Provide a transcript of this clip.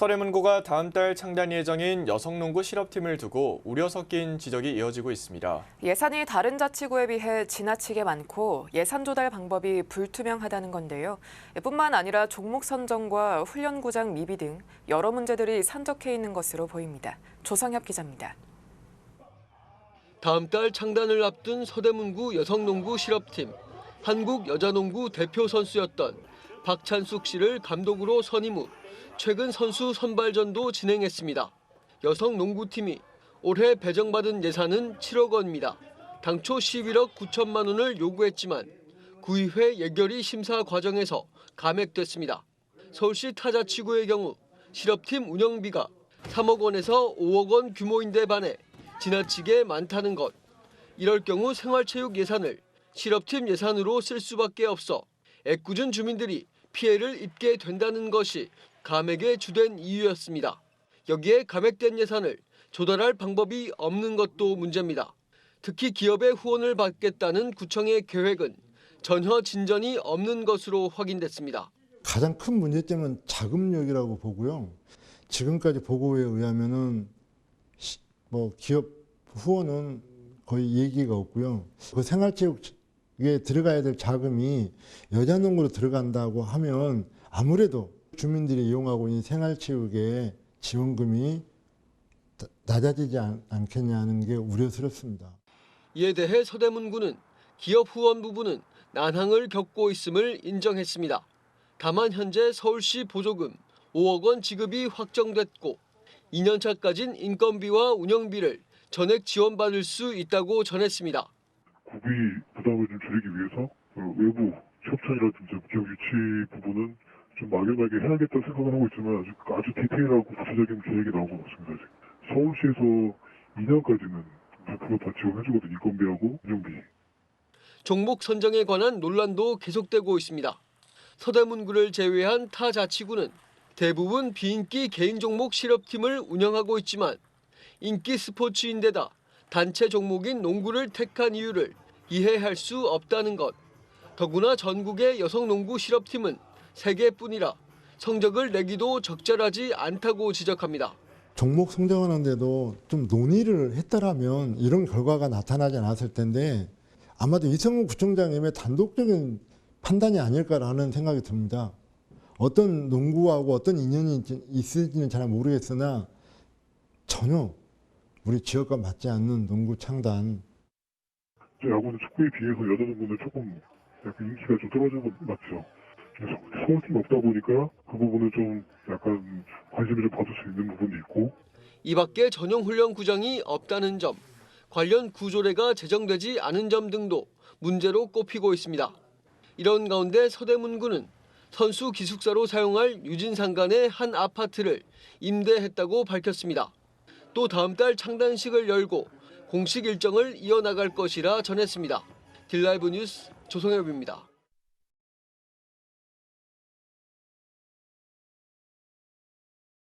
서래문고가 다음 달 창단 예정인 여성농구 실업팀을 두고 우려 섞인 지적이 이어지고 있습니다. 예산이 다른 자치구에 비해 지나치게 많고 예산 조달 방법이 불투명하다는 건데요. 뿐만 아니라 종목 선정과 훈련구장 미비 등 여러 문제들이 산적해 있는 것으로 보입니다. 조성엽 기자입니다. 다음 달 창단을 앞둔 서대문구 여성농구 실업팀 한국 여자농구 대표 선수였던 박찬숙 씨를 감독으로 선임 후 최근 선수 선발전도 진행했습니다. 여성 농구팀이 올해 배정받은 예산은 7억 원입니다. 당초 11억 9천만 원을 요구했지만 구의회 예결위 심사 과정에서 감액됐습니다. 서울시 타자치구의 경우 실업팀 운영비가 3억 원에서 5억 원 규모인데 반해 지나치게 많다는 것. 이럴 경우 생활체육 예산을 실업팀 예산으로 쓸 수밖에 없어 애꿎은 주민들이 피해를 입게 된다는 것이 감액의 주된 이유였습니다. 여기에 감액된 예산을 조달할 방법이 없는 것도 문제입니다. 특히 기업의 후원을 받겠다는 구청의 계획은 전혀 진전이 없는 것으로 확인됐습니다. 가장 큰 문제점은 자금력이라고 보고요. 지금까지 보고에 의하면은 시- 뭐 기업 후원은 거의 얘기가 없고요. 그 생활체육 에 들어가야 될 자금이 여자농구로 들어간다고 하면 아무래도 주민들이 이용하고 있는 생활체육의 지원금이 나- 낮아지지 않, 않겠냐는 게 우려스럽습니다. 이에 대해 서대문구는 기업 후원 부분은 난항을 겪고 있음을 인정했습니다. 다만 현재 서울시 보조금 5억 원 지급이 확정됐고 2년차까진 인건비와 운영비를 전액 지원받을 수 있다고 전했습니다. 국비 부담을 좀 줄이기 위해서 그 외부 협찬이라든지 기업 유치 부분은 좀 막연하게 해야겠다 생각을 하고 있지만 아직 아주 디테일하고 구체적인 계획이 나온 것 같습니다. 아직. 서울시에서 2년까지는 100%다 지원해주거든 인건비하고 운영비. 종목 선정에 관한 논란도 계속되고 있습니다. 서대문구를 제외한 타 자치구는 대부분 비인기 개인 종목 실업팀을 운영하고 있지만 인기 스포츠인데다 단체 종목인 농구를 택한 이유를 이해할 수 없다는 것. 더구나 전국의 여성 농구 실업팀은 3개뿐이라 성적을 내기도 적절하지 않다고 지적합니다. 종목 성장하는데도 좀 논의를 했더라면 이런 결과가 나타나지 않았을 텐데 아마도 이성훈 구청장님의 단독적인 판단이 아닐까라는 생각이 듭니다. 어떤 농구하고 어떤 인연이 있을지는 잘 모르겠으나 전혀 우리 지역과 맞지 않는 농구 창단 야구는 축구에 비해서 여자 농구는 조금 약간 인기가 좀 떨어진 것 맞죠. 그래서 서울팀이 없다 보니까 그 부분은 좀 약간 관심을 좀 받을 수 있는 부분도 있고 이 밖에 전용 훈련 구장이 없다는 점, 관련 구조례가 제정되지 않은 점 등도 문제로 꼽히고 있습니다. 이런 가운데 서대문구는 선수 기숙사로 사용할 유진상간의 한 아파트를 임대했다고 밝혔습니다. 또 다음 달 창단식을 열고 공식 일정을 이어나갈 것이라 전했습니다. 딜라이브 뉴스 조성엽입니다.